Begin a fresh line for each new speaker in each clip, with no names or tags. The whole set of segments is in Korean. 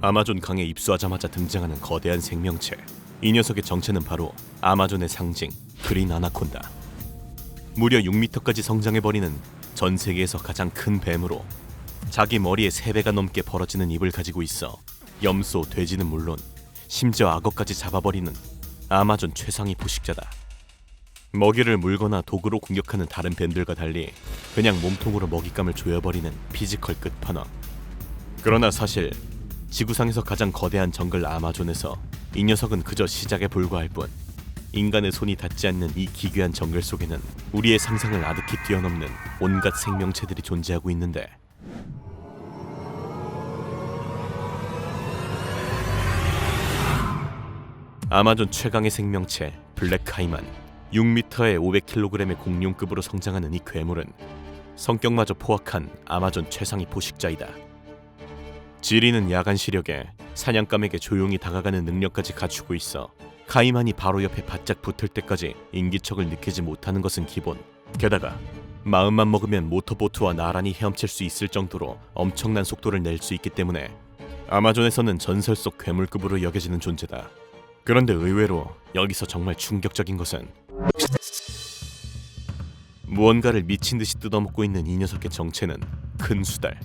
아마존 강에 입수하자마자 등장하는 거대한 생명체. 이 녀석의 정체는 바로 아마존의 상징 그린 아나콘다. 무려 6m까지 성장해버리는 전 세계에서 가장 큰 뱀으로 자기 머리의 3배가 넘게 벌어지는 입을 가지고 있어 염소, 돼지는 물론 심지어 악어까지 잡아버리는 아마존 최상위 포식자다. 먹이를 물거나 도구로 공격하는 다른 뱀들과 달리 그냥 몸통으로 먹잇감을 조여버리는 피지컬 끝판왕. 그러나 사실 지구상에서 가장 거대한 정글 아마존에서 이 녀석은 그저 시작에 불과할 뿐 인간의 손이 닿지 않는 이 기괴한 정글 속에는 우리의 상상을 아득히 뛰어넘는 온갖 생명체들이 존재하고 있는데 아마존 최강의 생명체 블랙 카이만 6m에 500kg의 공룡급으로 성장하는 이 괴물은 성격마저 포악한 아마존 최상위 포식자이다. 지리는 야간 시력에 사냥감에게 조용히 다가가는 능력까지 갖추고 있어 카이만이 바로 옆에 바짝 붙을 때까지 인기척을 느끼지 못하는 것은 기본. 게다가 마음만 먹으면 모터보트와 나란히 헤엄칠 수 있을 정도로 엄청난 속도를 낼 수 있기 때문에 아마존에서는 전설 속 괴물급으로 여겨지는 존재다. 그런데 의외로 여기서 정말 충격적인 것은 무언가를 미친 듯이 뜯어먹고 있는 이 녀석의 정체는 큰 수달.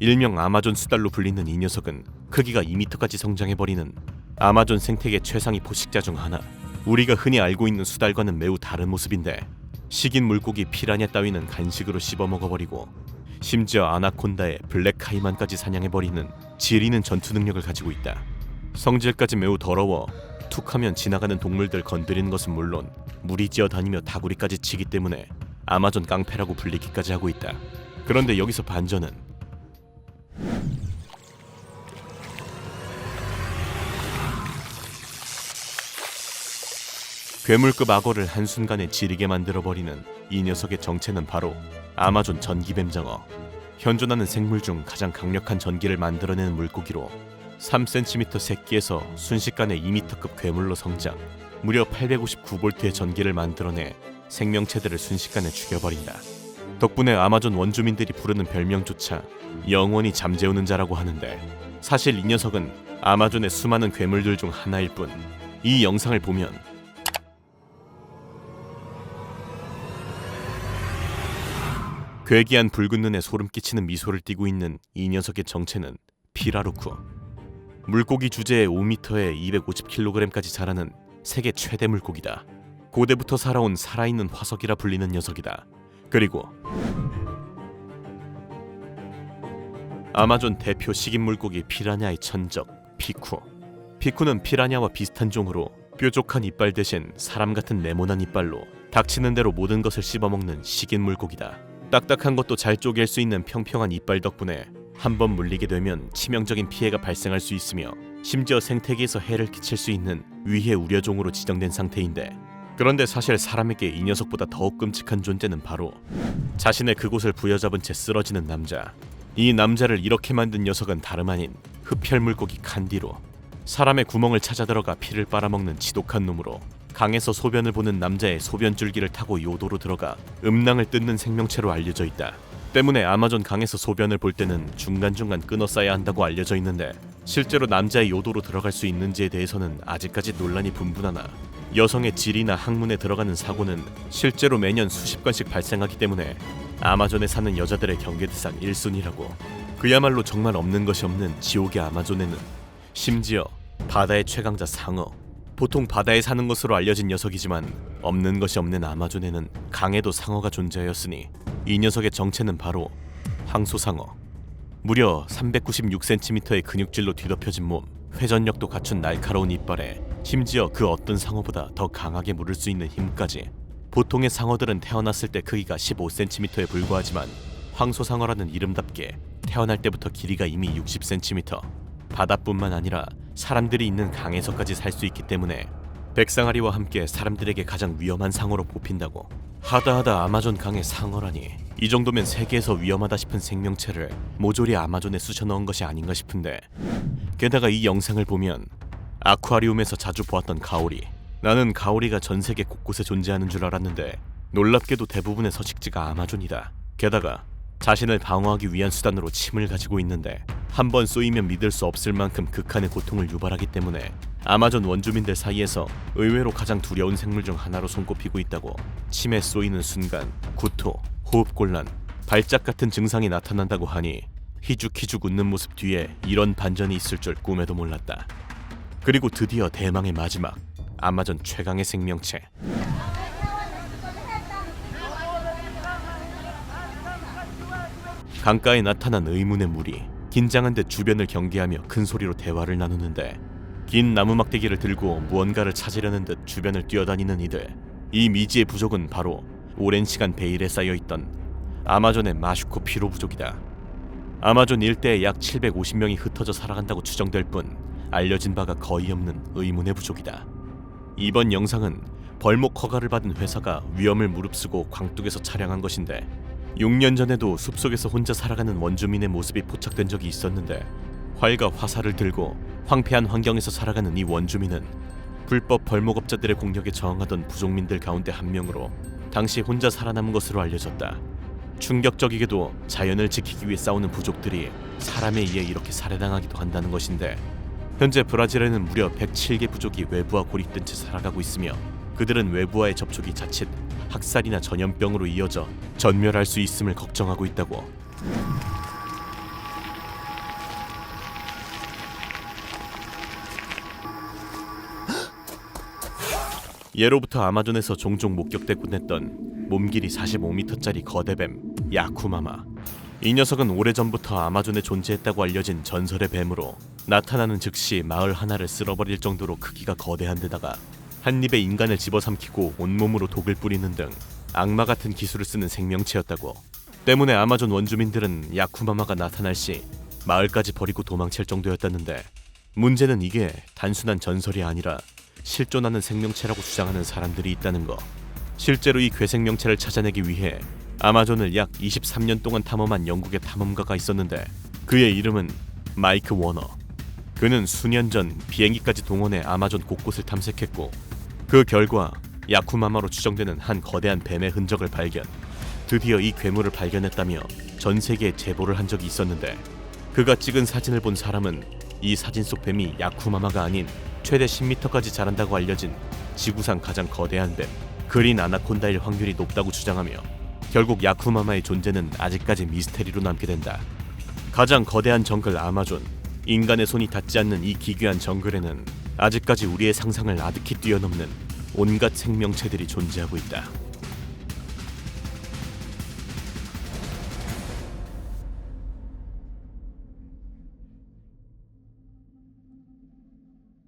일명 아마존 수달로 불리는 이 녀석은 크기가 2m까지 성장해버리는 아마존 생태계 최상위 포식자 중 하나. 우리가 흔히 알고 있는 수달과는 매우 다른 모습인데 식인 물고기 피라냐 따위는 간식으로 씹어 먹어버리고 심지어 아나콘다의 블랙 카이만까지 사냥해버리는 지리는 전투 능력을 가지고 있다. 성질까지 매우 더러워 툭하면 지나가는 동물들 건드리는 것은 물론 무리지어 다니며 다구리까지 치기 때문에 아마존 깡패라고 불리기까지 하고 있다. 그런데 여기서 반전은 괴물급 악어를 한순간에 지리게 만들어버리는 이 녀석의 정체는 바로 아마존 전기뱀장어. 현존하는 생물 중 가장 강력한 전기를 만들어내는 물고기로 3cm 새끼에서 순식간에 2m급 괴물로 성장. 무려 859볼트의 전기를 만들어내 생명체들을 순식간에 죽여버린다. 덕분에 아마존 원주민들이 부르는 별명조차 영원히 잠재우는 자라고 하는데 사실 이 녀석은 아마존의 수많은 괴물들 중 하나일 뿐. 이 영상을 보면 괴기한 붉은 눈에 소름 끼치는 미소를 띠고 있는 이 녀석의 정체는 피라루쿠. 물고기 주제에 5m에 250kg까지 자라는 세계 최대 물고기다. 고대부터 살아온 살아있는 화석이라 불리는 녀석이다. 그리고 아마존 대표 식인 물고기 피라냐의 천적 피쿠. 피쿠는 피라냐와 비슷한 종으로 뾰족한 이빨 대신 사람 같은 네모난 이빨로 닥치는 대로 모든 것을 씹어먹는 식인 물고기다. 딱딱한 것도 잘 쪼갤 수 있는 평평한 이빨 덕분에 한 번 물리게 되면 치명적인 피해가 발생할 수 있으며 심지어 생태계에서 해를 끼칠 수 있는 위해 우려종으로 지정된 상태인데 그런데 사실 사람에게 이 녀석보다 더욱 끔찍한 존재는 바로 자신의 그곳을 부여잡은 채 쓰러지는 남자. 이 남자를 이렇게 만든 녀석은 다름 아닌 흡혈 물고기 칸디로 사람의 구멍을 찾아 들어가 피를 빨아먹는 지독한 놈으로 강에서 소변을 보는 남자의 소변 줄기를 타고 요도로 들어가 음낭을 뜯는 생명체로 알려져 있다. 때문에 아마존 강에서 소변을 볼 때는 중간중간 끊어 싸야 한다고 알려져 있는데 실제로 남자의 요도로 들어갈 수 있는지에 대해서는 아직까지 논란이 분분하나 여성의 질이나 항문에 들어가는 사고는 실제로 매년 수십 건씩 발생하기 때문에 아마존에 사는 여자들의 경계 대상 1순위라고 그야말로 정말 없는 것이 없는 지옥의 아마존에는 심지어 바다의 최강자 상어 보통 바다에 사는 것으로 알려진 녀석이지만 없는 것이 없는 아마존에는 강에도 상어가 존재하였으니 이 녀석의 정체는 바로 황소상어. 무려 396cm의 근육질로 뒤덮여진 몸, 회전력도 갖춘 날카로운 이빨에 심지어 그 어떤 상어보다 더 강하게 물을 수 있는 힘까지. 보통의 상어들은 태어났을 때 크기가 15cm에 불과하지만 황소상어라는 이름답게 태어날 때부터 길이가 이미 60cm. 바다뿐만 아니라 사람들이 있는 강에서까지 살 수 있기 때문에 백상아리와 함께 사람들에게 가장 위험한 상어로 뽑힌다고. 하다하다 아마존 강의 상어라니. 이 정도면 세계에서 위험하다 싶은 생명체를 모조리 아마존에 쑤셔 넣은 것이 아닌가 싶은데. 게다가 이 영상을 보면 아쿠아리움에서 자주 보았던 가오리. 나는 가오리가 전 세계 곳곳에 존재하는 줄 알았는데 놀랍게도 대부분의 서식지가 아마존이다. 게다가 자신을 방어하기 위한 수단으로 침을 가지고 있는데 한 번 쏘이면 믿을 수 없을 만큼 극한의 고통을 유발하기 때문에 아마존 원주민들 사이에서 의외로 가장 두려운 생물 중 하나로 손꼽히고 있다고 침에 쏘이는 순간 구토, 호흡곤란, 발작 같은 증상이 나타난다고 하니 희죽희죽 웃는 모습 뒤에 이런 반전이 있을 줄 꿈에도 몰랐다. 그리고 드디어 대망의 마지막 아마존 최강의 생명체 강가에 나타난 의문의 무리 긴장한 듯 주변을 경계하며 큰 소리로 대화를 나누는데 긴 나무 막대기를 들고 무언가를 찾으려는 듯 주변을 뛰어다니는 이들. 이 미지의 부족은 바로 오랜 시간 베일에 쌓여있던 아마존의 마슈코 피로 부족이다. 아마존 일대에 약 750명이 흩어져 살아간다고 추정될 뿐 알려진 바가 거의 없는 의문의 부족이다. 이번 영상은 벌목 허가를 받은 회사가 위험을 무릅쓰고 광뚝에서 촬영한 것인데 6년 전에도 숲속에서 혼자 살아가는 원주민의 모습이 포착된 적이 있었는데 활과 화살을 들고 황폐한 환경에서 살아가는 이 원주민은 불법 벌목업자들의 공격에 저항하던 부족민들 가운데 한 명으로 당시 혼자 살아남은 것으로 알려졌다. 충격적이게도 자연을 지키기 위해 싸우는 부족들이 사람에 의해 이렇게 살해당하기도 한다는 것인데 현재 브라질에는 무려 107개 부족이 외부와 고립된 채 살아가고 있으며 그들은 외부와의 접촉이 자칫 학살이나 전염병으로 이어져 전멸할 수 있음을 걱정하고 있다고. 예로부터 아마존에서 종종 목격되곤 했던 몸길이 45m짜리 거대뱀 야쿠마마. 이 녀석은 오래전부터 아마존에 존재했다고 알려진 전설의 뱀으로 나타나는 즉시 마을 하나를 쓸어버릴 정도로 크기가 거대한 데다가 한 입에 인간을 집어삼키고 온몸으로 독을 뿌리는 등 악마 같은 기술을 쓰는 생명체였다고. 때문에 아마존 원주민들은 야쿠마마가 나타날 시 마을까지 버리고 도망칠 정도였다는데 문제는 이게 단순한 전설이 아니라 실존하는 생명체라고 주장하는 사람들이 있다는 거. 실제로 이 괴생명체를 찾아내기 위해 아마존을 약 23년 동안 탐험한 영국의 탐험가가 있었는데 그의 이름은 마이크 워너. 그는 수년 전 비행기까지 동원해 아마존 곳곳을 탐색했고 그 결과 야쿠마마로 추정되는 한 거대한 뱀의 흔적을 발견. 드디어 이 괴물을 발견했다며 전 세계에 제보를 한 적이 있었는데 그가 찍은 사진을 본 사람은 이 사진 속 뱀이 야쿠마마가 아닌 최대 10m까지 자란다고 알려진 지구상 가장 거대한 뱀 그린 아나콘다일 확률이 높다고 주장하며 결국 야쿠마마의 존재는 아직까지 미스테리로 남게 된다. 가장 거대한 정글 아마존 인간의 손이 닿지 않는 이 기괴한 정글에는 아직까지 우리의 상상을 아득히 뛰어넘는 온갖 생명체들이 존재하고 있다.